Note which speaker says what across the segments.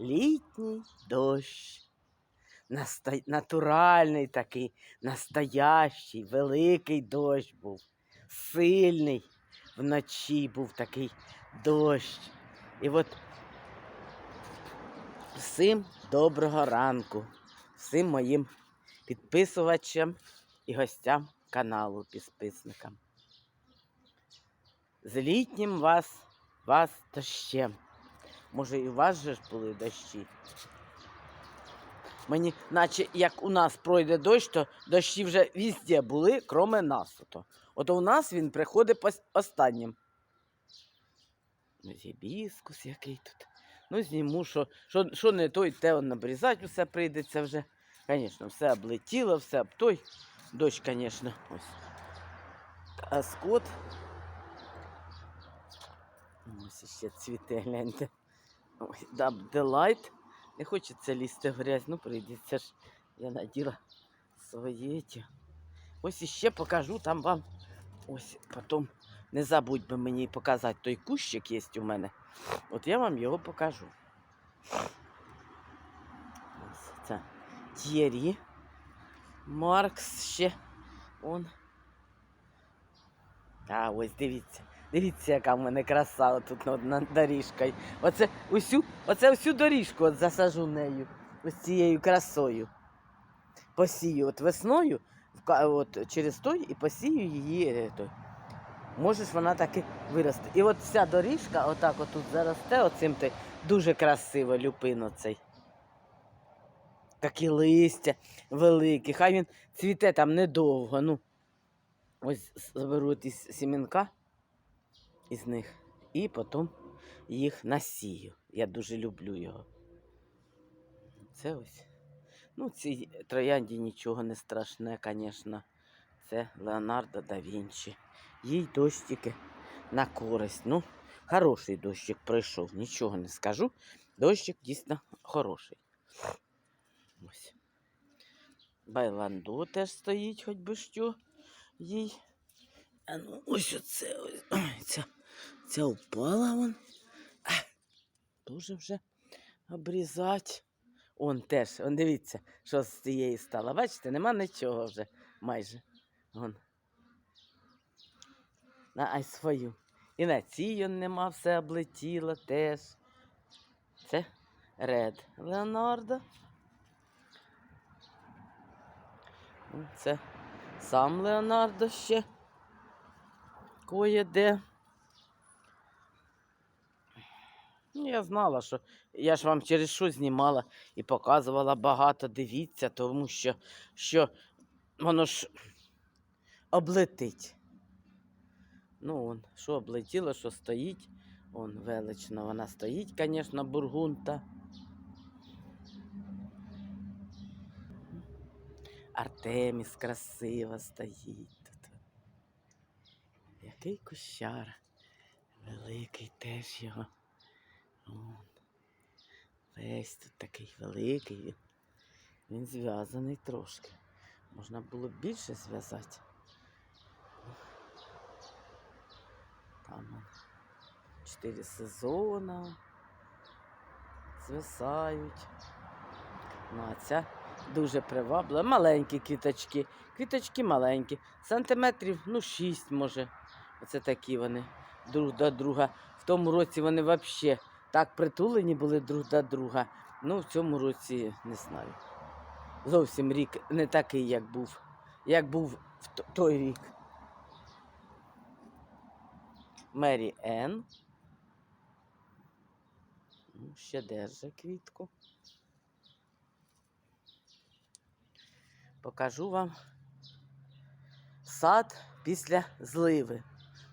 Speaker 1: літній дощ. Наста... Натуральний такий, настоящий, великий дощ був. Сильний. Вночі був такий дощ. І от всім доброго ранку, всім моїм підписувачам і гостям каналу, підписникам. З літнім вас, вас дощем. Може, і у вас же ж були дощі. Мені, наче як у нас пройде дощ, то дощі вже везде були, кроме нас. Ото. От у нас він приходить останнім. Ну, Гібіскус який тут. Ну, зніму, що, що, що не той, те он набрізати усе прийдеться вже. Звісно, все облетіло, все об той. Дощ, звісно, ось. А скот. Ось ще цвіте, гляньте. Ой, Даб Делайт. Не хочеться лізти в грязь, ну прийдеться ж. Я наділа свої ті. Ось іще покажу там вам. Ось потім не забудь би мені показати той кущик є у мене. От я вам його покажу. Ось це Тєрі. Маркс ще. Он. А, ось дивіться. Дивіться, яка в мене краса тут над, над доріжкою. Оце усю, оце всю доріжку от засажу нею. Ось цією красою. Посію от весною, от через той і посію її. е, той. Можеш вона таки вирости. І от вся доріжка, отак отут заросте, оцим ти дуже красиво люпин оцей. Такі листя великі. Хай він цвіте там недовго. Ну, ось заберу с- сімінка із них і потім їх насію. Я дуже люблю його. Це ось. Ну, цій троянді нічого не страшне, звісно. Це Леонардо да Вінчі. Їй дощики на користь. Ну, хороший дощик пройшов, нічого не скажу. Дощик дійсно хороший. Ось. Байланду теж стоїть, хоч би що їй. А ну, ось оце. Ось. Ой, ця, ця впала вон. Дуже вже обрізати. Он теж, он дивіться, що з цієї стало. Бачите, нема нічого вже майже. Вон. На ай свою. І на цій он нема, все облетіло теж. Це Ред Леонардо. Це сам Леонардо ще кое-де. Ну, Я знала, що я ж вам через що знімала і показувала багато. Дивіться, тому що, що воно ж облетить. Ну, он, що облетіло, що стоїть. Он велично вона стоїть, звісно, бургунта. Артеміс красиво стоїть тут. Який кущар. Великий теж його. Весь тут такий великий. Він, він зв'язаний трошки. Можна було більше зв'язати. Там чотири сезона. Звисають. Ну, а ця дуже приваблива. Маленькі квіточки. Квіточки маленькі. Сантиметрів, ну, шість, може. Оце такі вони друг до друга. В тому році вони взагалі так притулені були друг до друга. Ну, в цьому році не знаю. Зовсім рік не такий, як був, як був в той рік. Мері Енн. Ну, ще держи квітку. Покажу вам сад після зливи.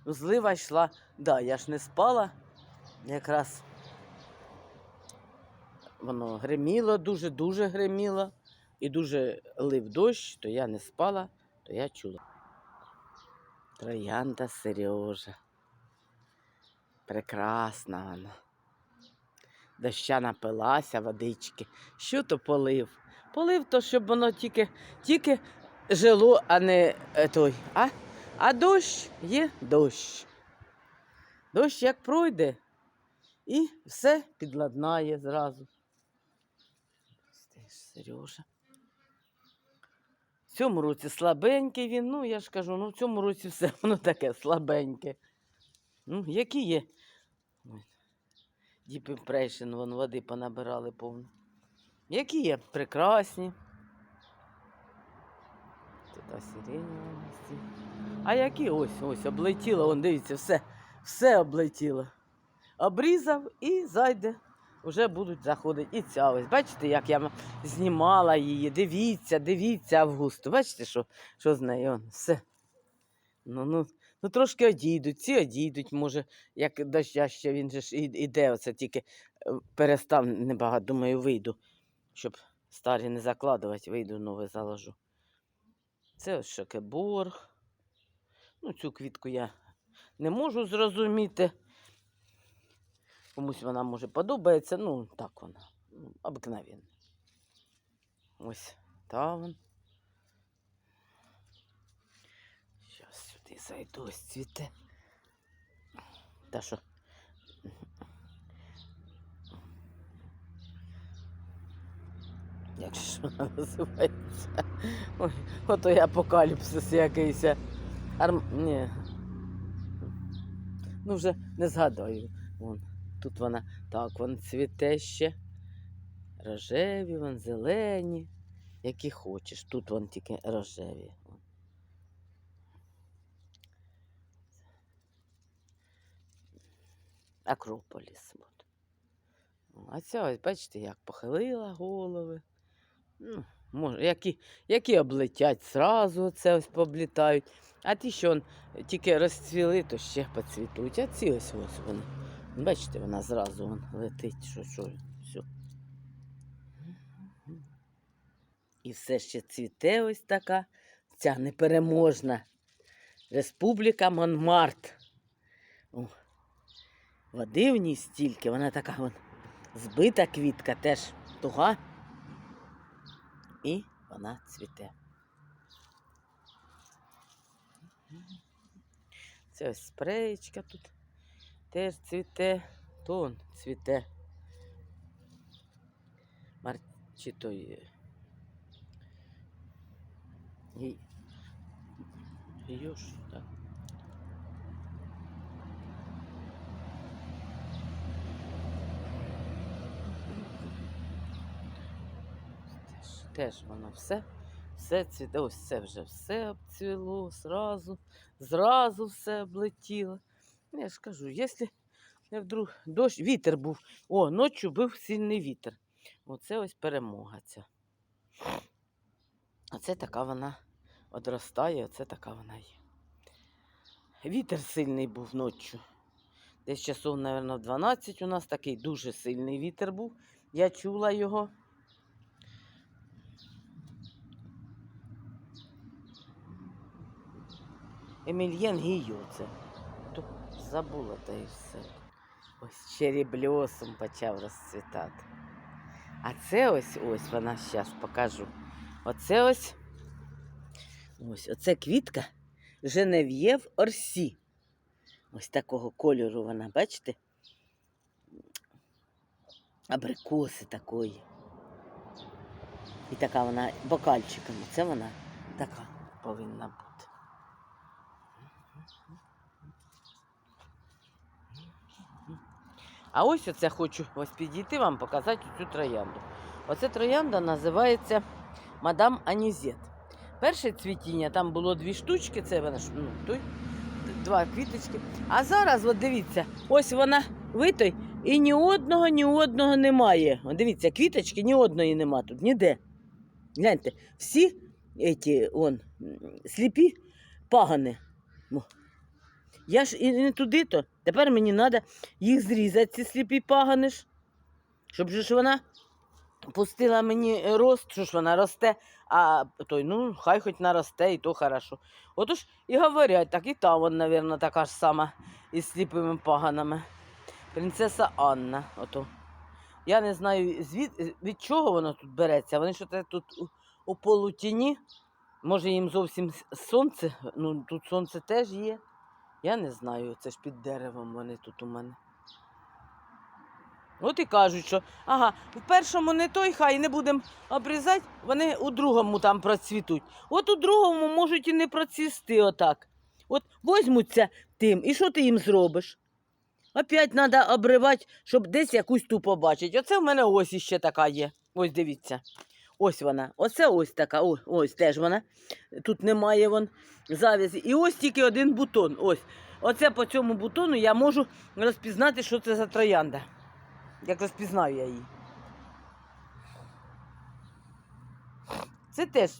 Speaker 1: Ну, злива йшла, да, я ж не спала. Якраз воно гриміло, дуже-дуже гриміло. І дуже лив дощ, то я не спала, то я чула. Троянда Сережа. Прекрасна вона. Доща напилася, водички. Що то полив? Полив то, щоб воно тільки, тільки жило, а не е, той. А, а дощ є дощ. Дощ як пройде, і все підладнає зразу. Сережа. В цьому році слабенький він, ну я ж кажу, ну в цьому році все воно таке слабеньке. Ну, які є. Deep Impression, вон води понабирали повно. Які є? Прекрасні. Та сиренева. А які ось, ось, облетіло, вон дивіться, все, все облетіло. Обрізав і зайде. Вже будуть заходити. І ця ось. Бачите, як я знімала її. Дивіться, дивіться Августу. Бачите, що, що з нею? Все. Ну, ну, ну трошки одійдуть, ці одійдуть, може, як доща ще він же ж іде, оце тільки е, перестав небагато, думаю, вийду, щоб старі не закладувати, вийду нове заложу. Це ось шокеборг. Ну, цю квітку я не можу зрозуміти. Комусь вона може подобається, ну так вона, ну, обикновенна. Ось та вон. Зараз сюди зайду, ось цвіте. Та що? Як ж вона називається? Ой, ото я апокаліпсис якийсь. Арм... Ні. Ну вже не згадаю. Вон. Тут вона так, вон цвіте ще. Рожеві, вон зелені. Які хочеш. Тут вон тільки рожеві. Акрополіс. А ця ось, бачите, як похилила голови. Ну, може, які, які облетять зразу, оце ось пооблітають. А ті, що он, тільки розцвіли, то ще поцвітуть. А ці ось ось вони. Бачите, вона зразу вон летить, що, що, все. І все ще цвіте ось така, ця непереможна Республіка Монмарт. О, води в ній стільки, вона така вон збита квітка, теж туга. І вона цвіте. Це ось спреєчка тут теж цвіте, тон цвіте. Мар... Чи. Гі... Гіюш, так. Теж воно все, все цвіте. Ось це вже все обцвіло, зразу, зразу все облетіло. Я ж кажу, якщо вдруг дощ, вітер був. О, ночі був сильний вітер. Оце ось перемога ця. Оце така вона одростає, оце така вона є. Вітер сильний був ночі. Десь часов, мабуть, 12 у нас такий дуже сильний вітер був. Я чула його. Емільєн Гійо це. Забула та і все. Ось черебльосом почав розцвітати. А це ось ось вона зараз покажу. Оце ось. Ось оце квітка Женев'єв Орсі. Ось такого кольору вона, бачите? Абрикоси такої. І така вона бокальчиками. Це вона така повинна бути. А ось оце хочу ось підійти вам показати цю троянду. Оце троянда називається Мадам Анізет. Перше цвітіння, там було дві штучки, це вона ну, той, два квіточки. А зараз, от дивіться, ось вона витой, і ні одного, ні одного немає. От дивіться, квіточки ні одної нема тут, ніде. Гляньте, всі эти, он, сліпі пагани. Я ж і не туди то. Тепер мені треба їх зрізати, ці сліпі пагани ж. Щоб ж вона пустила мені рост, що ж вона росте, а той, ну, хай хоч наросте, і то хорошо. Отож і говорять, так і та вон, мабуть, така ж сама із сліпими паганами. Принцеса Анна. Ото. Я не знаю, звід, від чого воно тут береться. Вони що тут у, у полутіні. Може їм зовсім сонце, ну тут сонце теж є. Я не знаю, це ж під деревом вони тут у мене. От і кажуть, що ага, в першому не той, хай не будемо обрізати, вони у другому там процвітуть. От у другому можуть і не процвісти отак. От возьмуться тим, і що ти їм зробиш? Опять треба обривати, щоб десь якусь ту побачити. Оце в мене ось іще така є. Ось дивіться. Ось вона. Оце ось така. О, ось теж вона. Тут немає вон завязі. І ось тільки один бутон. Ось. Оце по цьому бутону я можу розпізнати, що це за троянда. Як розпізнаю я її. Це теж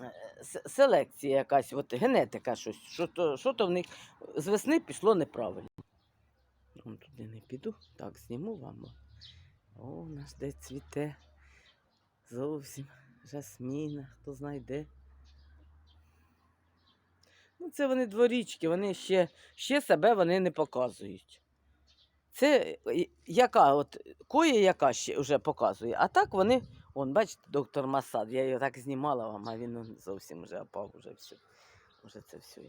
Speaker 1: е, селекція якась, от генетика щось. Що то, що то в них з весни пішло неправильно. Вон туди не піду. Так, зніму вам. О, у нас де цвіте. Зовсім жасміна, хто знайде. Ну, це вони дворічки, вони ще, ще себе вони не показують. Це яка, от коє яка ще вже показує. А так вони, он, бачите, доктор Масад, я його так знімала вам, а він зовсім вже опав, вже все. Вже це все.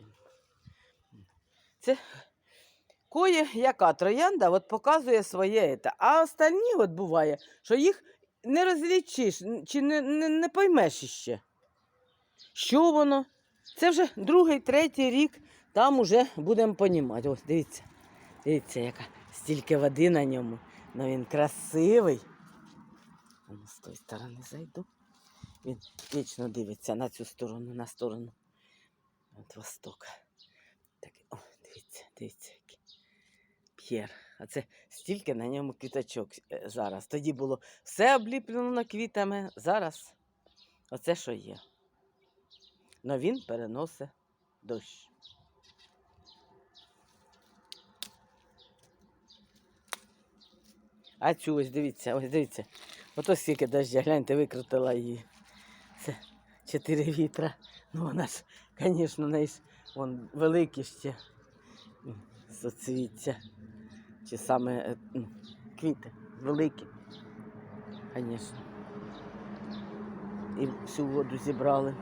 Speaker 1: Це кое яка троянда от показує своє. ета. А остальні от буває, що їх не розлічиш, чи не, не, не поймеш іще. Що воно? Це вже другий, третій рік, там уже будемо понімати. Ось дивіться, дивіться, яка стільки води на ньому. Ну він красивий. Ну, з тої сторони зайду. Він вічно дивиться на цю сторону, на сторону. От восток. Так, о, дивіться, дивіться, який. П'єр. А це стільки на ньому квіточок е, зараз. Тоді було все обліплено квітами. Зараз оце що є. Но він переносить дощ. А цю ось дивіться, ось дивіться. Ото скільки дождя, гляньте, викрутила її. Це чотири вітра. Ну вона ж, звісно, неї великі ще соцвіття. Чи саме е, ну, квіти великі. Звісно. І всю воду зібрали.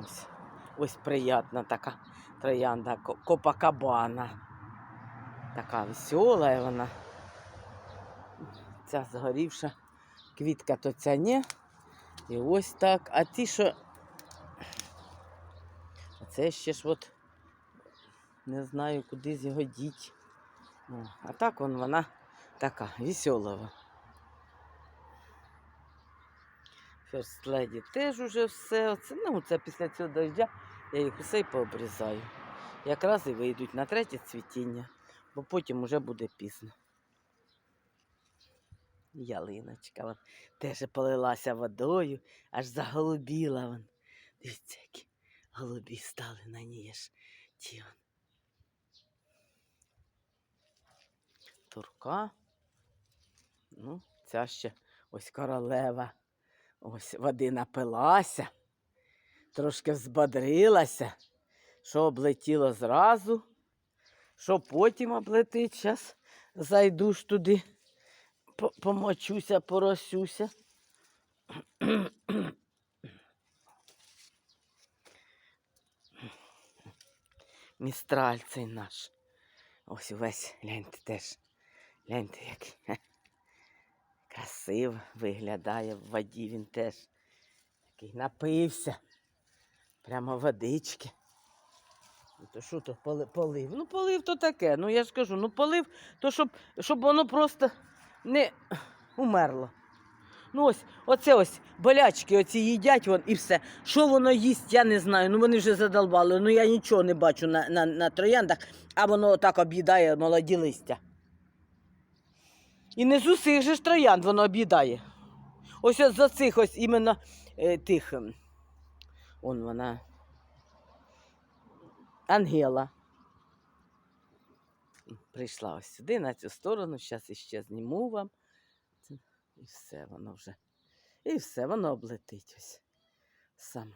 Speaker 1: Ось, ось приятна така троянда Ко- Копакабана. Така весела вона. Ця згорівша квітка то ця ні. І ось так. А ті, що. Оце ще ж от не знаю, куди його діть. А так вон вона така веселова. First Lady теж уже все. Оце, ну, це після цього дождя я їх усе й пообрізаю. Якраз і вийдуть на третє цвітіння, бо потім уже буде пізно. Ялиночка вон, теж полилася водою, аж заголубіла вон. Дивіться, які голубі стали на ній аж ті вон. Турка. Ну, ця ще ось королева. Ось води напилася, трошки взбодрилася, що облетіло зразу, що потім облетить. Зараз зайду ж туди, помочуся, поросюся. Містраль цей наш. Ось увесь, гляньте теж. Гляньте, хе. Красиво виглядає в воді він теж. Такий напився. Прямо водички. Ну, То що то полив? Ну, полив то таке. Ну я ж кажу, ну полив, то щоб, щоб воно просто не умерло. Ну ось, оце ось болячки оці їдять вон і все. Що воно їсть, я не знаю. Ну вони вже задолбали. Ну я нічого не бачу на, на, на трояндах, а воно так об'їдає молоді листя. І не з усіх же ж троянд воно об'їдає. Ось за цих ось іменно е, тих. ем, Он вона. Ангела. Прийшла ось сюди, на цю сторону. Зараз іще зніму вам. І все воно вже. І все, воно облетить ось. Само.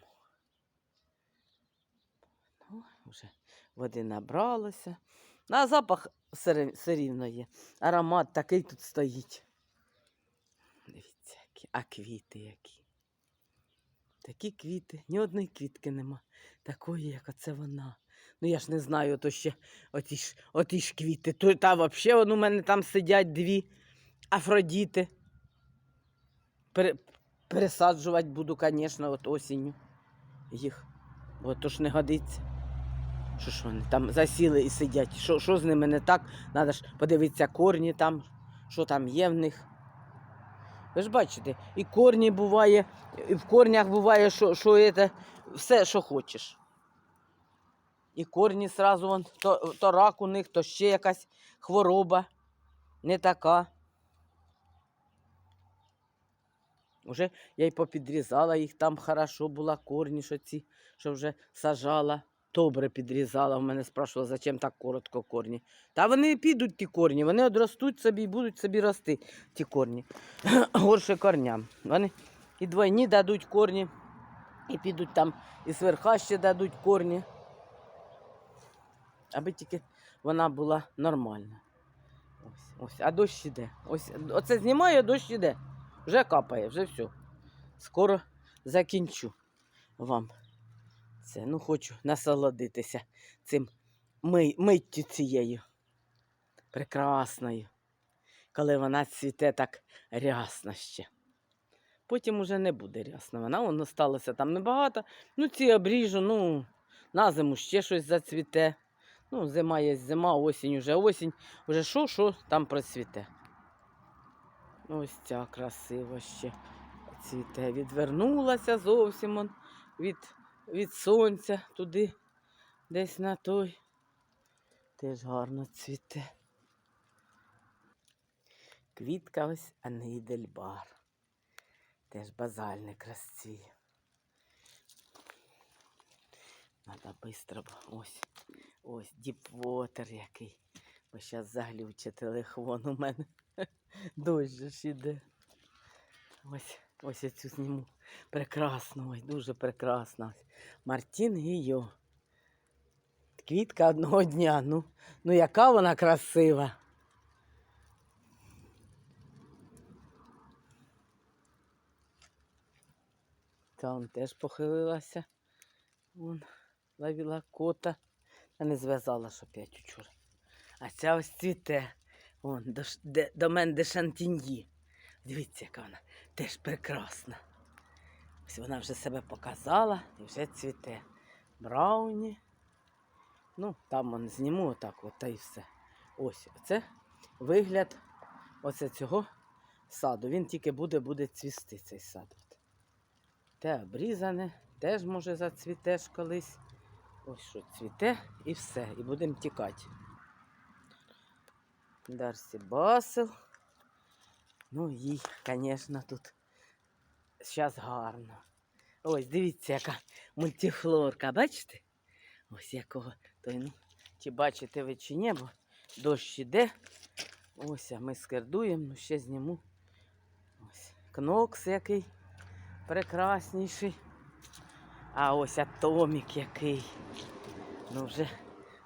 Speaker 1: Ну, вже води набралося. А запах все є. Аромат такий тут стоїть. Дивіться, які. А квіти які. Такі квіти, ні одної квітки нема. Такої, як оце вона. Ну я ж не знаю, то ще оті ж, оті ж квіти. То, та взагалі у мене там сидять дві афродіти. Пере, пересаджувати буду, звісно, от осінню їх. Бо то ж не годиться. Що ж вони там засіли і сидять? Що, що з ними не так? Треба ж подивитися корні там, що там є в них. Ви ж бачите, і корні буває, і в корнях буває, що, що це, все, що хочеш. І корні сразу вон, то, то рак у них, то ще якась хвороба. Не така. Уже я й попідрізала їх там хорошо була, корні, що ці, що вже сажала. Добре підрізала. У мене спрашували, зачем так коротко корні. Та вони підуть ті корні, вони одростуть собі і будуть собі рости, ті корні. Горше корням. Вони і двойні дадуть корні, і підуть там, і зверха ще дадуть корні. Аби тільки вона була нормальна. Ось, ось. А дощ іде. Ось, оце знімаю, дощ іде. Вже капає, вже все. Скоро закінчу вам це. Ну, хочу насолодитися цим ми, миттю цією. Прекрасною. Коли вона цвіте так рясно ще. Потім уже не буде рясно. Вона воно сталося там небагато. Ну, ці обріжу, ну, на зиму ще щось зацвіте. Ну, зима є зима, осінь уже осінь. Уже що, що там процвіте. Ось ця красива ще цвіте. Відвернулася зовсім он від, від сонця туди, десь на той. Теж гарно цвіте. Квітка ось Анидельбар. Теж базальник розцвіє. Быстро, бо ось, ось діпвотер який. Бо зараз заглюче телефон у мене. Дощ ж іде. Ось, ось я цю зніму. Прекрасно, ой, дуже прекрасно. Мартін Гійо. Квітка одного дня. Ну, ну яка вона красива. Там теж похилилася. Вон, ловила кота. Я не зв'язала ж опять учора. А ця ось цвіте. Вон, до, де, до мене де шантіньї. Дивіться, яка вона теж прекрасна. Ось вона вже себе показала і вже цвіте. Брауні. Ну, там вон зніму отак, от та й все. Ось оце вигляд оце цього саду. Він тільки буде, буде цвісти цей сад. Те обрізане, теж може зацвітеш колись. Ось що цвіте і все. І будемо тікати. Дарсі Басил. Ну, їй, звісно, тут зараз гарно. Ось, дивіться, яка мультифлорка, бачите? Ось якого. Той, ну, чи бачите ви чи ні, бо дощ іде. Ось, а ми скердуємо, ну ще зніму. Ось кнокс який прекрасніший. А ось атомік який. Ну вже,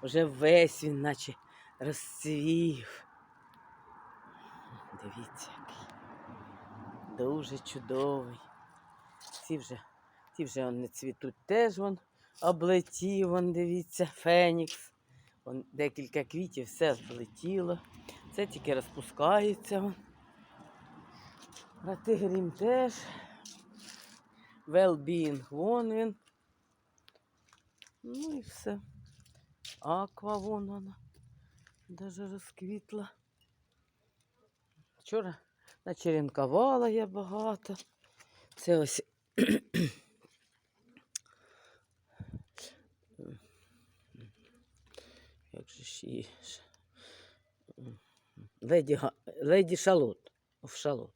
Speaker 1: вже весь він наче розцвів. Дивіться. Дуже чудовий. Ці вже, ці вже вони цвітуть теж вон облетів, вон, дивіться, фенікс. Вон декілька квітів, все облетіло. Це тільки розпускається. Вон. Ратигрім теж. Well-being, вон він. Ну і все. Аква вон вона. Даже розквітла. Вчора начеренкувала я багато. Це ось. Як же ж її? Леді, Леді Шалот. В Шалот.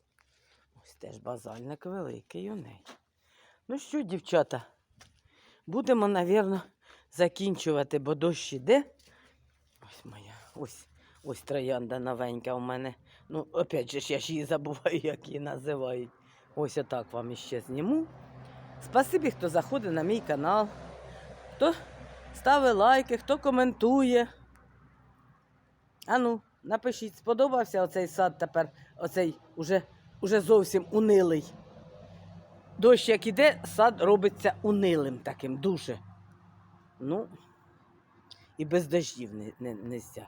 Speaker 1: Ось теж базальник великий у неї. Ну що, дівчата, будемо, напевно, закінчувати, бо дощ іде. Ось моя, ось, ось троянда новенька у мене. Ну, опять же, я ж її забуваю, як її називають. Ось отак вам іще зніму. Спасибі, хто заходить на мій канал, хто ставить лайки, хто коментує. Ану, напишіть, сподобався оцей сад тепер, оцей уже, уже зовсім унилий. Дощ як іде, сад робиться унилим таким дуже. Ну, і без дождів не, не, нельзя.